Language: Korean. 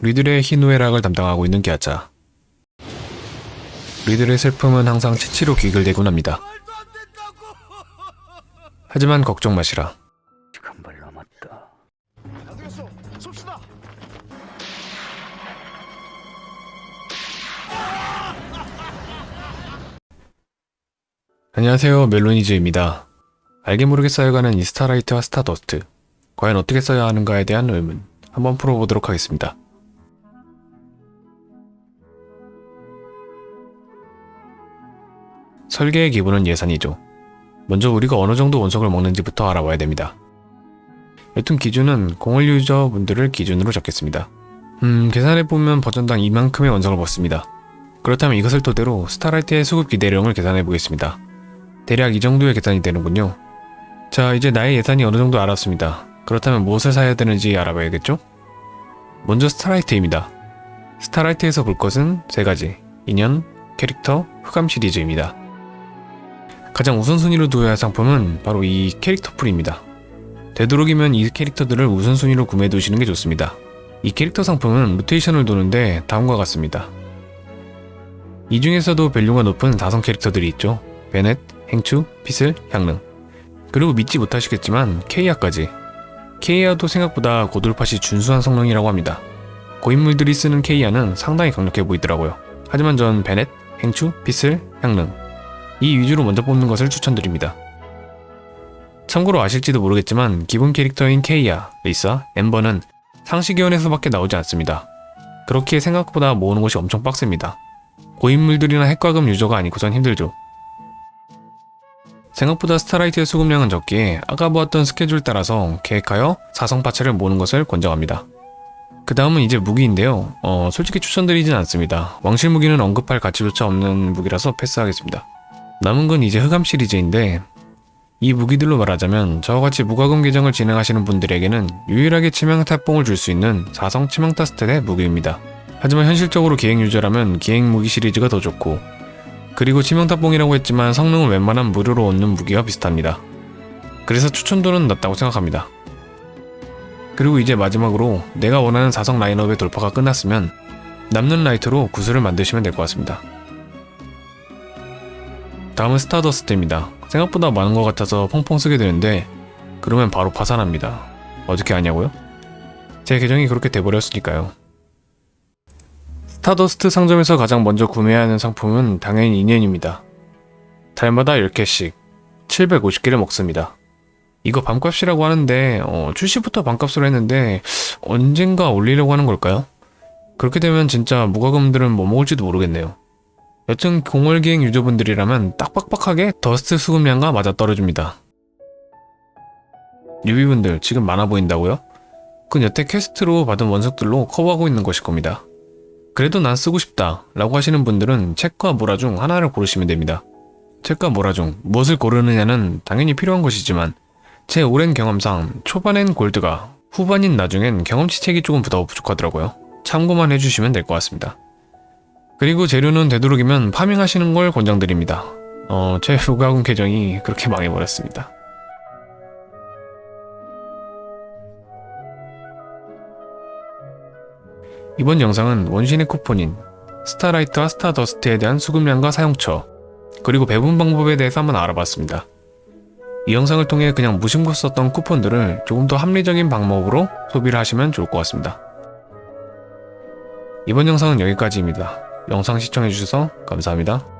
리들의 희노애락을 담당하고 있는 기아차. 리들의 슬픔은 항상 치치로 귀글 대곤 합니다. 하지만 걱정 마시라. 아직 한발 남았다. 안 되겠어. 쏩시다. 안녕하세요 멜로니즈입니다. 알게 모르게 쌓여가는 이 스타라이트와 스타더스트 과연 어떻게 써야 하는가에 대한 의문 한번 풀어보도록 하겠습니다. 설계의 기본은 예산이죠. 먼저 우리가 어느 정도 원석을 먹는지부터 알아봐야 됩니다. 여튼 기준은 공을 유저분들을 기준으로 잡겠습니다. 음, 계산해보면 버전당 이만큼의 원석을 먹습니다. 그렇다면 이것을 토대로 스타라이트의 수급 기대량을 계산해 보겠습니다. 대략 이 정도의 계산이 되는군요. 자, 이제 나의 예산이 어느 정도 알았습니다. 그렇다면 무엇을 사야 되는지 알아봐야겠죠? 먼저 스타라이트입니다. 스타라이트에서 볼 것은 세 가지. 인연, 캐릭터, 흑암 시리즈입니다. 가장 우선순위로 두어야 할 상품은 바로 이 캐릭터 풀입니다. 되도록이면 이 캐릭터들을 우선순위로 구매해 두시는 게 좋습니다. 이 캐릭터 상품은 로테이션을 도는데 다음과 같습니다. 이 중에서도 밸류가 높은 4성 캐릭터들이 있죠. 베넷, 행추, 피슬, 향릉. 그리고 믿지 못하시겠지만 케이아까지. 케이아도 생각보다 고돌팟이 준수한 성능이라고 합니다. 고인물들이 쓰는 케이아는 상당히 강력해 보이더라고요. 하지만 전 베넷, 행추, 피슬, 향릉. 이 위주로 먼저 뽑는 것을 추천드립니다. 참고로 아실지도 모르겠지만 기본 캐릭터인 케이아, 리사, 엠버는 상시기원에서밖에 나오지 않습니다. 그렇기에 생각보다 모으는 것이 엄청 빡셉니다. 고인물들이나 핵과금 유저가 아니고선 힘들죠. 생각보다 스타라이트의 수급량은 적기에 아까 보았던 스케줄 따라서 계획하여 사성 파츠를 모으는 것을 권장합니다. 그 다음은 이제 무기인데요. 어, 솔직히 추천드리진 않습니다. 왕실 무기는 언급할 가치조차 없는 무기라서 패스하겠습니다. 남은 건 이제 흑암 시리즈인데 이 무기들로 말하자면 저와 같이 무과금 계정을 진행하시는 분들에게는 유일하게 치명타 뽕을 줄 수 있는 4성 치명타 스탯의 무기입니다. 하지만 현실적으로 기행 유저라면 기행 무기 시리즈가 더 좋고 그리고 치명타 뽕이라고 했지만 성능은 웬만한 무료로 얻는 무기와 비슷합니다. 그래서 추천도는 낮다고 생각합니다. 그리고 이제 마지막으로 내가 원하는 4성 라인업의 돌파가 끝났으면 남는 라이트로 구슬을 만드시면 될 것 같습니다. 다음은 스타더스트입니다. 생각보다 많은 것 같아서 펑펑 쓰게 되는데 그러면 바로 파산합니다. 어떻게 하냐고요? 제 계정이 그렇게 돼버렸으니까요. 스타더스트 상점에서 가장 먼저 구매해야 하는 상품은 당연히 인연입니다. 달마다 10개씩 750개를 먹습니다. 이거 밤값이라고 하는데 어, 출시부터 밤값으로 했는데 언젠가 올리려고 하는 걸까요? 그렇게 되면 진짜 무과금들은 뭐 먹을지도 모르겠네요. 여튼 공월기행 유저분들이라면 딱 빡빡하게 더스트 수급량과 맞아떨어집니다. 뉴비분들 지금 많아 보인다고요? 그건 여태 퀘스트로 받은 원석들로 커버하고 있는 것일 겁니다. 그래도 난 쓰고 싶다 라고 하시는 분들은 책과 모라 중 하나를 고르시면 됩니다. 책과 모라 중 무엇을 고르느냐는 당연히 필요한 것이지만 제 오랜 경험상 초반엔 골드가 후반인 나중엔 경험치 책이 조금 더 부족하더라고요. 참고만 해주시면 될 것 같습니다. 그리고 재료는 되도록이면 파밍하시는 걸 권장드립니다. 어, 제 무과금 계정이 그렇게 망해버렸습니다. 이번 영상은 원신의 쿠폰인 스타라이트와 스타더스트에 대한 수급량과 사용처, 그리고 배분 방법에 대해서 한번 알아봤습니다. 이 영상을 통해 그냥 무심코 썼던 쿠폰들을 조금 더 합리적인 방법으로 소비를 하시면 좋을 것 같습니다. 이번 영상은 여기까지입니다. 영상 시청해주셔서 감사합니다.